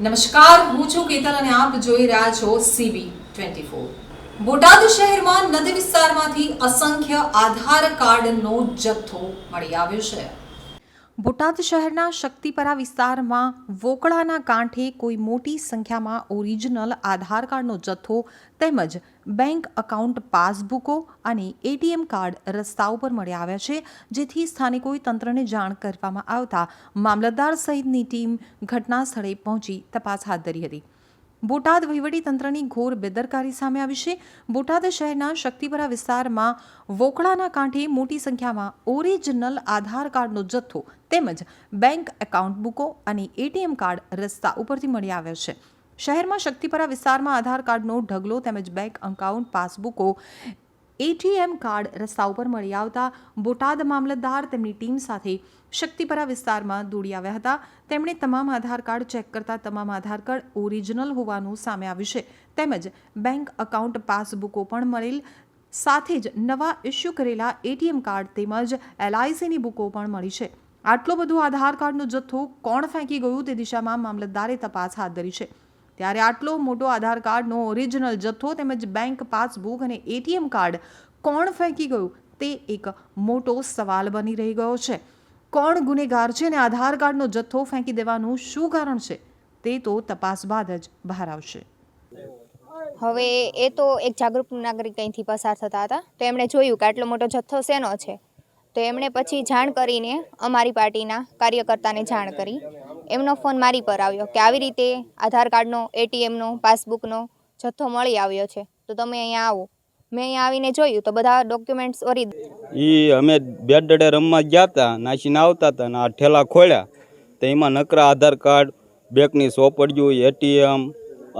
નમસ્કાર, હું છું કેતન અને આપ જોઈ રહ્યા છો સીબી ટ્વેન્ટી ફોર બોટાદ શહેરમાં નદી વિસ્તારમાંથી અસંખ્ય આધાર કાર્ડનો જથ્થો મળી આવ્યો છે. બોટાદ શહેરના શક્તિપરા વિસ્તારમાં વોકળાના કાંઠે કોઈ મોટી સંખ્યામાં ઓરિજિનલ આધાર કાર્ડનો જથ્થો તેમજ બેંક અકાઉન્ટ પાસબુકો અને એટીએમ કાર્ડ રસ્તા ઉપર મળી આવ્યા છે, જેથી સ્થાનિકોએ તંત્રને જાણ કરવામાં આવતા મામલતદાર સહિતની ટીમ ઘટના સ્થળે પહોંચી તપાસ હાથ ધરી હતી. બોટાદ તંત્રની ઘોર બેદરકારી સામે આવી છે. બોટાદ શહેરના શક્તિપરા વિસ્તારમાં વોકળાના કાંઠે મોટી સંખ્યામાં ઓરિજિનલ આધાર કાર્ડનો જથ્થો તેમજ બેંક એકાઉન્ટ બુકો અને એટીએમ કાર્ડ રસ્તા ઉપરથી મળી આવ્યા છે. શહેરમાં શક્તિપરા વિસ્તારમાં આધાર કાર્ડનો ઢગલો તેમજ બેંક એકાઉન્ટ, પાસબુકો, એટીએમ કાર્ડ રસ્તા ઉપર મળી આવતા બોટાદ મામલતદાર તેમની ટીમ સાથે શક્તિપરા વિસ્તારમાં દોડી આવ્યા હતા. તેમણે તમામ આધાર કાર્ડ ચેક કરતા તમામ આધાર કાર્ડ ઓરિજિનલ હોવાનું સામે આવ્યું છે. તેમજ બેંક અકાઉન્ટ પાસબુકો પણ મળેલ. સાથે જ નવા ઇસ્યુ કરેલા એટીએમ કાર્ડ તેમજ એલઆઈસીની બુકો પણ મળી છે. આટલો બધો આધાર કાર્ડનો જથ્થો કોણ ફેંકી ગયું તે દિશામાં મામલતદારે તપાસ હાથ ધરી છે. ત્યારે આટલો મોટો આધાર કાર્ડનો ઓરિજિનલ જથ્થો તેમજ બેંક પાસબુક અને એટીએમ કાર્ડ કોણ ફેંકી ગયું તે એક મોટો સવાલ બની રહી ગયો છે. કોણ ગુનેગાર છે અને આધાર કાર્ડનો જથ્થો ફેંકી દેવાનું શું કારણ છે તે તો તપાસ બાદ જ બહાર આવશે. હવે એ તો એક જાગૃત નાગરિક અહીંથી પસાર થતા હતા. તો એમણે જોયું કે આટલો મોટો જથ્થો શેનો છે? તો એમણે પછી જાણ કરીને અમારી પાર્ટીના કાર્યકર્તાને જાણ કરી. એમનો ફોન મારી પર આવ્યો કે આવી રીતે આધાર કાર્ડનો એટીએમનો પાસબુકનો જથ્થો મળી આવ્યો છે. તો તમે અહીંયા આવો. મેં અહીંયા આવીને જોયું તો બધા ડોક્યુમેન્ટ્સ ઓરી એ અમે બેટ ડડે રમવા ગયા હતા નાસીને આવતા હતા ને આ ઠેલા ખોલ્યા તો એમાં નકરા આધાર કાર્ડ, બેંકની સોપડ્યું એટીએમ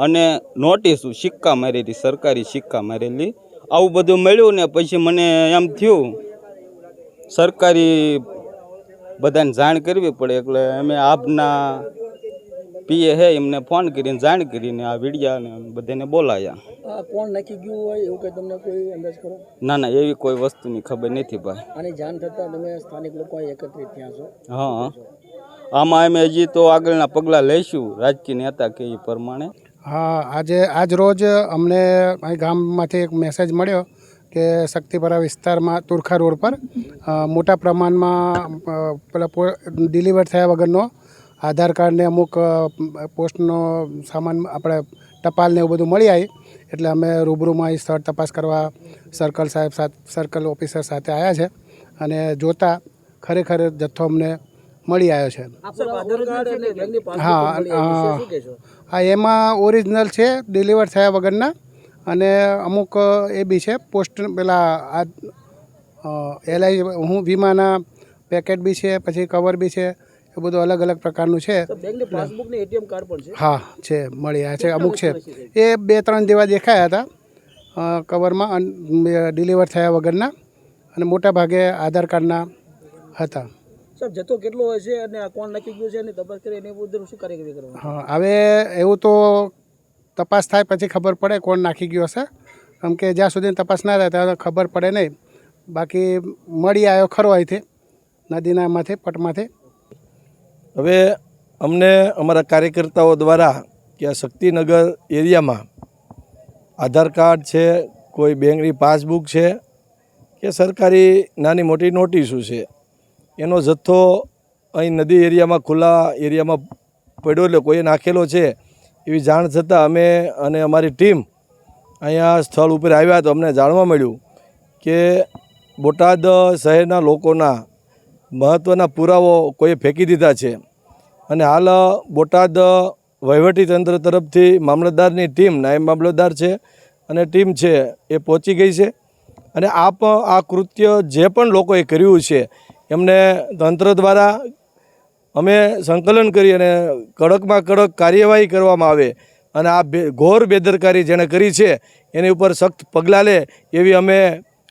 અને નોટિસ સિક્કા મારેલી, સરકારી સિક્કા મારેલી. આવું બધું મળ્યું ને પછી મને એમ થયું, સરકારી બધાને જાણ કરવી પડે. એટલે અમે આપના પીએ હે, એમને ફોન કરીને જાણ કરીને આ વિડિયાને બધાને બોલાયા. કોણ નાખી ગયું હોય એવું કંઈ તમને કોઈ અંદાજ કરો ના ના એવી કોઈ વસ્તુની ખબર નથી ભાઈ. આની જાણ થતાં તમે સ્થાનિક લોકો એકત્રિત થયા છો? હા આમાં અમે હજી તો આગળના પગલાં લઈશું. રાજકીય નેતા કે એ પ્રમાણે. હા આજે આજ રોજ અમને અહીં ગામમાંથી એક મેસેજ મળ્યો કે શક્તિપરા વિસ્તારમાં તુરખા રોડ પર મોટા પ્રમાણમાં પેલા પો ડિલિવર થયા વગરનો આધાર કાર્ડને અમુક પોસ્ટનો સામાન આપણે ટપાલને એવું બધું મળી આવી એટલે અમે રૂબરૂમાં એ સ્થળ તપાસ કરવા સર્કલ સાહેબ સાથે સર્કલ ઓફિસર સાથે આવ્યા છે અને જોતા ખરેખર જથ્થો અમને મળી આવ્યો છે. હા. હા એમાં ઓરિજિનલ છે ડિલિવર થયા વગરના અને અમુક એ બી છે પોસ્ટ પેલા આ એલઆઈ હું વીમાના પેકેટ બી છે પછી કવર બી છે એ બધું અલગ અલગ પ્રકારનું છે. બેંકની પાસબુક ને એટીએમ કાર્ડ પણ છે? હા છે મળી આવ્યા છે અમુક છે. એ બે ત્રણ જેવા દેખાયા હતા કવરમાં ડિલિવર થયા વગરના અને મોટા ભાગે આધાર કાર્ડના હતા. સાહેબ જથ્થો કેટલો હોય છે અને આ કોણ નાખી ગયું છે અને તપાસ કરી એને બધું શું કાર્યવાહી કરવાનું હા હવે એવું તો તપાસ થાય પછી ખબર પડે કોણ નાખી ગયો હશે. કેમ કે જ્યાં સુધી તપાસ ના થાય ત્યાં ખબર પડે નહીં. બાકી મળી આવ્યો ખરો અહીંથી નદીનામાંથી પટમાંથી. હવે અમને અમારા કાર્યકર્તાઓ દ્વારા કે આ શક્તિનગર એરિયામાં આધાર કાર્ડ છે, કોઈ બેંકની પાસબુક છે, કે સરકારી નાની મોટી નોટિસો છે, એનો જથ્થો અહીં નદી એરિયામાં, ખુલ્લા એરિયામાં પડ્યો એટલે કોઈએ નાખેલો છે, એવી જાણ થતાં અમે અને અમારી ટીમ અહીંયા સ્થળ ઉપર આવ્યા તો અમને જાણવા મળ્યું કે બોટાદ શહેરના લોકોના મહત્ત્વના પુરાવો કોઈએ ફેંકી દીધા છે. અને હાલ બોટાદ વહીવટીતંત્ર તરફથી મામલતદારની ટીમ, નાયબ મામલતદાર છે અને ટીમ છે, એ પહોંચી ગઈ છે. અને આ આ કૃત્ય જે પણ લોકોએ કર્યું છે, એમને તંત્ર દ્વારા અમે સંકલન કરી અને કડકમાં કડક કાર્યવાહી કરવામાં આવે અને આ ઘોર બેદરકારી જેણે કરી છે, એની ઉપર સખ્ત પગલાં લે એવી અમે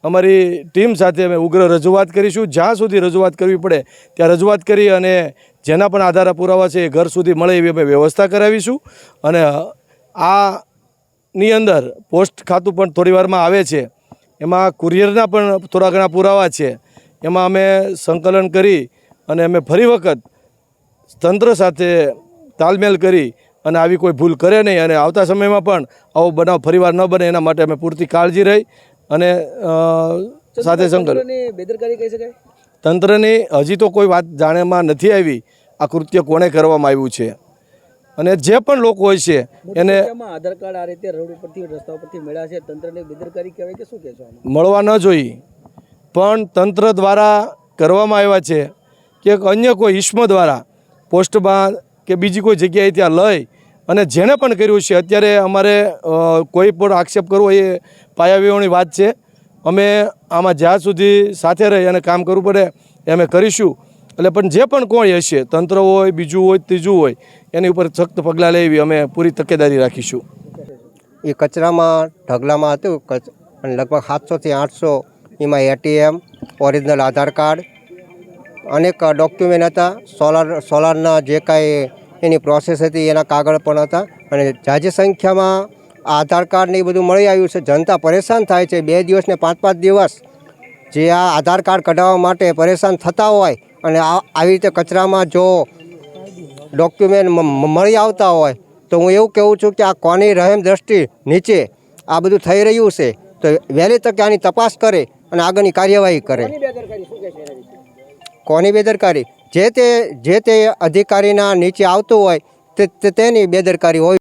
અમારી ટીમ સાથે અમે ઉગ્ર રજૂઆત કરીશું. જ્યાં સુધી રજૂઆત કરવી પડે, ત્યાં રજૂઆત કરી અને જેના પણ આધાર પુરાવા છે એ ઘર સુધી મળે એવી અમે વ્યવસ્થા કરાવીશું. અને આની અંદર પોસ્ટ ખાતું પણ થોડી વારમાં આવે છે. એમાં કુરિયરના પણ થોડા ઘણા પુરાવા છે. એમાં અમે સંકલન કરી અને અમે ફરી વખત તંત્ર સાથે તાલમેલ કરી અને આવી કોઈ ભૂલ કરે નહીં અને આવતા સમયમાં પણ આવો બનાવ ફરીવાર ન બને એના માટે અમે પૂરતી કાળજી રહી અને સાથે બેદરકારી કહી શકાય? તંત્રની હજી તો કોઈ વાત જાણેમાં નથી આવી. આ કૃત્ય કોણે કરવામાં આવ્યું છે? અને જે પણ લોકો હોય છે એને આધાર કાર્ડ આ રીતે રોડ ઉપરથી રસ્તા ઉપરથી મળ્યા છે. તંત્રને બેદરકારી કહેવાય કે શું કહે છે મળવા ન જોઈએ પણ તંત્ર દ્વારા કરવામાં આવ્યા છે કે અન્ય કોઈ ઈસ્મ દ્વારા પોસ્ટમાં કે બીજી કોઈ જગ્યાએ ત્યાં લઈ અને જેણે પણ કર્યું છે અત્યારે અમારે કોઈ પણ આક્ષેપ કરવો એ પાયાવિહોણી વાત છે. અમે આમાં જ્યાં સુધી સાથે રહી અને કામ કરવું પડે એ અમે કરીશું. એટલે પણ જે પણ કોઈ હશે, તંત્ર હોય, બીજું હોય, ત્રીજું હોય, એની ઉપર સખ્ત પગલાં લેવી અમે પૂરી તકેદારી રાખીશું. એ કચરામાં, ઢગલામાં હતું અને લગભગ સાતસોથી આઠસો એમાં એટીએમ, ઓરિજિનલ આધાર કાર્ડ, અનેક ડોક્યુમેન્ટ હતા. સોલાર, સોલારના જે કાંઈ એની પ્રોસેસ હતી, એના કાગળ પણ હતા. અને જાજી સંખ્યામાં આધાર કાર્ડ ને એ બધું મળી આવ્યું છે. જનતા પરેશાન થાય છે. બે દિવસ ને પાંચ પાંચ દિવસ જે આ આધાર કાર્ડ કઢાવવા માટે પરેશાન થતા હોય અને આ આવી રીતે કચરામાં જો ડોક્યુમેન્ટ મળી આવતા હોય તો હું એવું કહું છું કે આ કોની રહેમ દ્રષ્ટિ નીચે આ બધું થઈ રહ્યું છે તો વહેલી તકે આની તપાસ કરે અને આગળની કાર્યવાહી કરે. કોની બેદરકારી? જે તે જે તે અધિકારીના નીચે આવતું હોય તે- તેની બેદરકારી હોય.